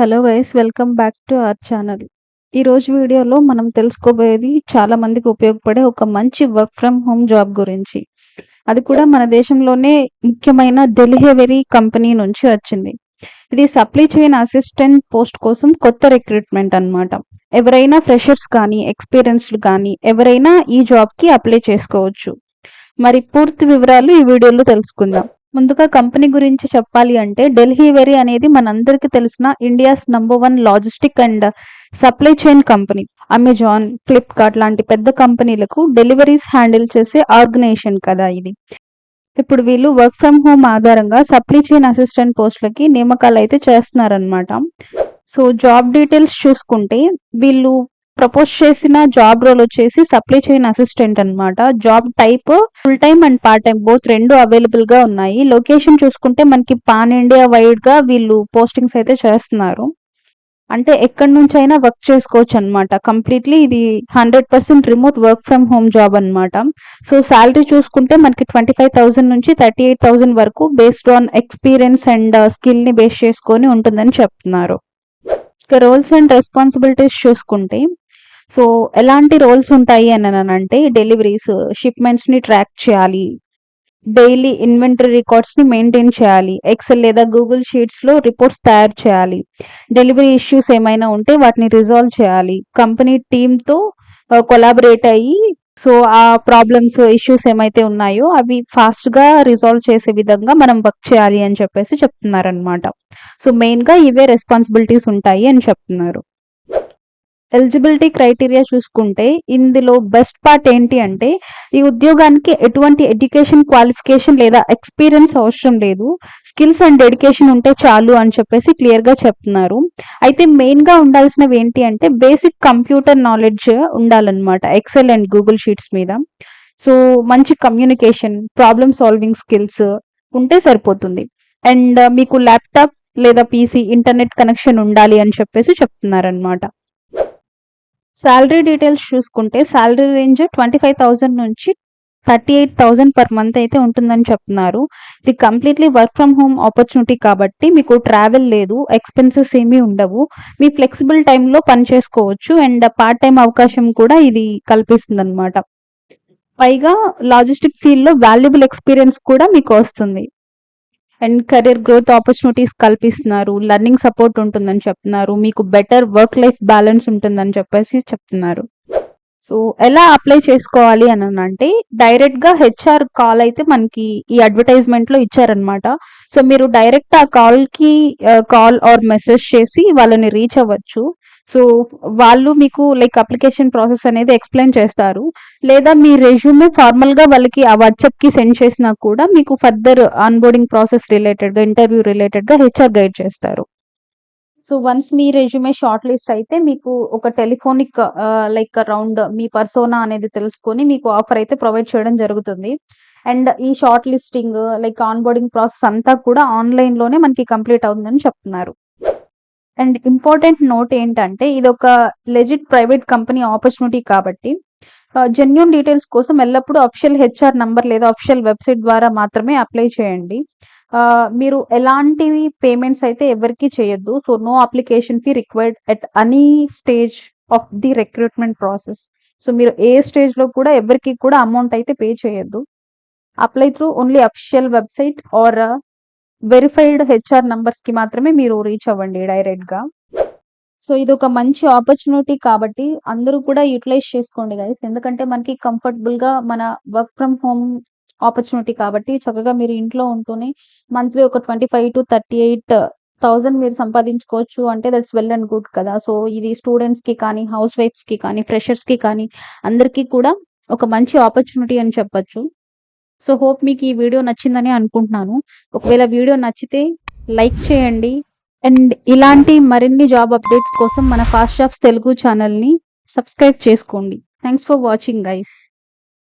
Hello guys welcome back to our channel. ఈ రోజు వీడియోలో మనం తెలుసుకోబోయేది చాలా మందికి ఉపయోగపడే ఒక మంచి వర్క్ ఫ్రమ్ హోమ్ జాబ్ గురించి. అది కూడా మన దేశంలోనే ముఖ్యమైన డెలివరీ కంపెనీ నుంచి వచ్చింది. ఇది సప్లై చైన్ అసిస్టెంట్ పోస్ట్ కోసం కొత్త రిక్రూట్మెంట్ అన్నమాట. ఎవరైనా ఫ్రెషర్స్ కానీ ఎక్స్పీరియన్స్డ్ కానీ ఎవరైనా ఈ జాబ్కి అప్లై చేసుకోవచ్చు. మరి పూర్తి వివరాలు ఈ వీడియోలో తెలుసుకుందాం. ముందుగా కంపెనీ గురించి చెప్పాలి అంటే డెలివరీ అనేది మనందరికీ తెలిసిన India's number one logistic and supply chain company Amazon Flipkart లాంటి పెద్ద కంపెనీలకు డెలివరీస్ హ్యాండిల్ చేసే ఆర్గనైజేషన్ కదా ఇది. ఇప్పుడు వీళ్ళు వర్క్ ఫ్రమ్ హోమ్ ఆధారంగా సప్లై చైన్ అసిస్టెంట్ పోస్టులకి నియామకాలు అయితే చేస్తున్నారనమాట సో జాబ్ డీటెయిల్స్ చూసుకుంటే వీళ్ళు ప్రపోజ్ చేసిన జాబ్ రోల్ వచ్చేసి సప్లై చైన్ అసిస్టెంట్ అన్నమాట. Job type full time and part time both రెండు అవైలబుల్గా ఉన్నాయి. లొకేషన్ చూసుకుంటే మనకి పాన్ ఇండియా వైడ్గా వీళ్ళు పోస్టింగ్స్ అయితే చేస్తున్నారు. అంటే ఎక్కడి నుంచి అయినా వర్క్ చేసుకోవచ్చు అనమాట కంప్లీట్లీ ఇది hundred percent remote work from home job అన్నమాట. సో శాలరీ చూసుకుంటే మనకి ట్వంటీ ఫైవ్ థౌసండ్ నుంచి థర్టీ ఎయిట్ థౌసండ్ వరకు బేస్డ్ ఆన్ ఎక్స్పీరియన్స్ అండ్ స్కిల్ని బేస్ చేసుకొని ఉంటుందని చెప్తున్నారు. ఇక రోల్స్ అండ్ రెస్పాన్సిబిలిటీస్ చూసుకుంటే సో ఎలాంటి రోల్స్ ఉంటాయి అని అంటే డెలివరీస్ షిప్మెంట్స్ని ట్రాక్ చేయాలి. డైలీ ఇన్వెంటరీ రికార్డ్స్ని మెయింటైన్ చేయాలి. ఎక్సెల్ లేదా గూగుల్ షీట్స్లో రిపోర్ట్స్ తయారు చేయాలి. డెలివరీ ఇష్యూస్ ఏమైనా ఉంటే వాటిని రిజాల్వ్ చేయాలి. కంపెనీ టీంతో కొలాబరేట్ అయ్యి సో ఆ ప్రాబ్లమ్స్ ఇష్యూస్ ఏమైతే ఉన్నాయో అవి ఫాస్ట్గా రిజాల్వ్ చేసే విధంగా మనం వర్క్ చేయాలి అని చెప్పేసి చెప్తున్నారనమాట సో మెయిన్గా ఇవే రెస్పాన్సిబిలిటీస్ ఉంటాయి అని చెప్తున్నారు. ఎలిజిబిలిటీ క్రైటీరియా చూసుకుంటే ఇందులో బెస్ట్ పార్ట్ ఏంటి అంటే ఈ ఉద్యోగానికి ఎటువంటి ఎడ్యుకేషన్ క్వాలిఫికేషన్ లేదా ఎక్స్పీరియన్స్ అవసరం లేదు. స్కిల్స్ అండ్ డెడికేషన్ ఉంటే చాలు అని చెప్పేసి క్లియర్గా చెప్తున్నారు. అయితే మెయిన్గా ఉండాల్సినవి ఏంటి అంటే బేసిక్ కంప్యూటర్ నాలెడ్జ్ ఉండాలన్నమాట. ఎక్సెల్ అండ్ గూగుల్ షీట్స్ మీద. సో మంచి కమ్యూనికేషన్ ప్రాబ్లమ్ సాల్వింగ్ స్కిల్స్ ఉంటే సరిపోతుంది. అండ్ మీకు ల్యాప్టాప్ లేదా పీసీ ఇంటర్నెట్ కనెక్షన్ ఉండాలి అని చెప్పేసి చెప్తున్నారనమాట శాలరీ డీటెయిల్స్ చూసుకుంటే salary range twenty five thousand నుంచి thirty eight thousand per month అయితే ఉంటుందని చెప్తున్నారు. ఇది completely work from home opportunity కాబట్టి మీకు ట్రావెల్ లేదు ఎక్స్పెన్సెస్ ఏమీ ఉండవు. మీ ఫ్లెక్సిబుల్ టైంలో పని చేసుకోవచ్చు అండ్ పార్ట్ టైం అవకాశం కూడా ఇది కల్పిస్తుంది అనమాట పైగా లాజిస్టిక్ ఫీల్డ్లో వాల్యుబుల్ ఎక్స్పీరియన్స్ కూడా మీకు వస్తుంది. అండ్ కెరీర్ గ్రోత్ ఆపర్చునిటీస్ కల్పిస్తున్నారు. లర్నింగ్ సపోర్ట్ ఉంటుందని చెప్తున్నారు. మీకు బెటర్ వర్క్ లైఫ్ బ్యాలెన్స్ ఉంటుందని చెప్పేసి చెప్తున్నారు. సో ఎలా అప్లై చేసుకోవాలి అని అంటే డైరెక్ట్గా హెచ్ఆర్ కాల్ అయితే మనకి ఈ అడ్వర్టైజ్మెంట్లో ఇచ్చారనమాట సో మీరు డైరెక్ట్ ఆ కాల్కి కాల్ ఆర్ మెసేజ్ చేసి వాళ్ళని రీచ్ అవ్వచ్చు. సో వాళ్ళు మీకు లైక్ అప్లికేషన్ ప్రాసెస్ అనేది ఎక్స్ప్లెయిన్ చేస్తారు. లేదా మీ రెజ్యూమే ఫార్మల్గా వాళ్ళకి ఆ వాట్సాప్కి సెండ్ చేసినా కూడా మీకు ఫర్దర్ ఆన్బోర్డింగ్ ప్రాసెస్ రిలేటెడ్గా ఇంటర్వ్యూ రిలేటెడ్గా హెచ్ఆర్ గైడ్ చేస్తారు. సో వన్స్ మీ రెజ్యూమే షార్ట్ లిస్ట్ అయితే మీకు ఒక టెలిఫోనిక్ లైక్ రౌండ్ మీ పర్సోనా అనేది తెలుసుకొని మీకు ఆఫర్ అయితే ప్రొవైడ్ చేయడం జరుగుతుంది. అండ్ ఈ short listing like onboarding process అంతా కూడా ఆన్లైన్లోనే మనకి కంప్లీట్ అవుతుందని చెప్తున్నారు. అండ్ ఇంపార్టెంట్ నోట్ ఏంటంటే ఇది ఒక లెజిట్ ప్రైవేట్ కంపెనీ ఆపర్చునిటీ కాబట్టి uh, జెన్యున్ డీటెయిల్స్ కోసం ఎల్లప్పుడూ అఫిషియల్ హెచ్ఆర్ నంబర్ లేదా అఫిషియల్ వెబ్సైట్ ద్వారా మాత్రమే అప్లై చేయండి. Uh, మీరు ఎలాంటివి పేమెంట్స్ అయితే ఎవరికి చేయొద్దు. So no application fee required at any stage of the recruitment process so మీరు ఏ స్టేజ్లో కూడా ఎవరికి కూడా అమౌంట్ అయితే పే చేయొద్దు. Apply through only official website or verified HR నంబర్స్కి మాత్రమే మీరు రీచ్ అవ్వండి డైరెక్ట్గా. సో ఇది ఒక మంచి ఆపర్చునిటీ కాబట్టి అందరూ కూడా యూటిలైజ్ చేసుకోండి గైస్ ఎందుకంటే మనకి కంఫర్టబుల్గా మన వర్క్ ఫ్రమ్ హోమ్ ఆపర్చునిటీ కాబట్టి చక్కగా మీరు ఇంట్లో ఉంటూనే మంత్లీ ఒక twenty five to thirty eight thousand మీరు సంపాదించుకోవచ్చు అంటే దట్స్ వెల్ అండ్ గుడ్ కదా. సో ఇది స్టూడెంట్స్కి కానీ హౌస్ వైఫ్స్కి కానీ ఫ్రెషర్స్కి కానీ అందరికీ కూడా ఒక మంచి ఆపర్చునిటీ అని చెప్పొచ్చు. సో హోప్ మీకు ఈ వీడియో నచ్చిందని అనుకుంటున్నాను. ఒకవేళ వీడియో నచ్చితే లైక్ చేయండి. అండ్ ఇలాంటి మరిన్ని జాబ్ అప్డేట్స్ కోసం మన ఫాస్ట్ జాబ్స్ తెలుగు ఛానల్ని సబ్స్క్రైబ్ చేసుకోండి. Thanks for watching guys